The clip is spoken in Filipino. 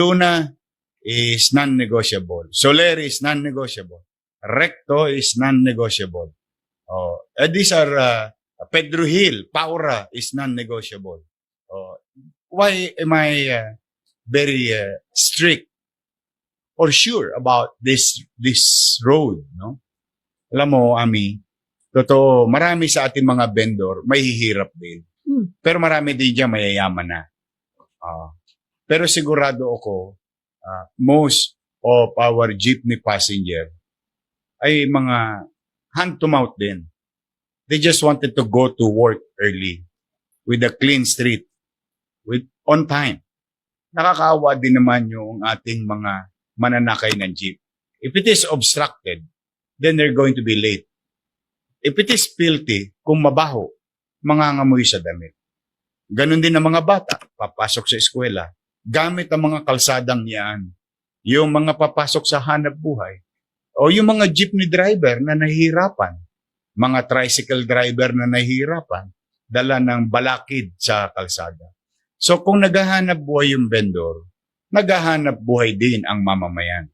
Tuna is non-negotiable. Soler is non-negotiable. Recto is non-negotiable. Oh, eh, these are uh, Pedro Hill, Paura is non-negotiable. Oh, why am I uh, very uh, strict or sure about this this road, no? Alam mo, Ami, totoo, marami sa ating mga vendor may hihirap din. Hmm. Pero marami din dyan mayayaman na. Ah. Pero sigurado ako, ah, most of our jeepney passenger ay mga hand to mouth din. They just wanted to go to work early with a clean street, with on time. Nakakaawa din naman yung ating mga mananakay ng jeep. If it is obstructed, then they're going to be late. If it is filthy, kung mabaho, mangangamoy sa damit. Ganon din ang mga bata, papasok sa eskwela, gamit ang mga kalsadang yan. Yung mga papasok sa hanap buhay, o yung mga jeepney driver na nahihirapan, mga tricycle driver na nahihirapan, dala ng balakid sa kalsada. So kung naghahanap buhay yung vendor, naghahanap buhay din ang mamamayan.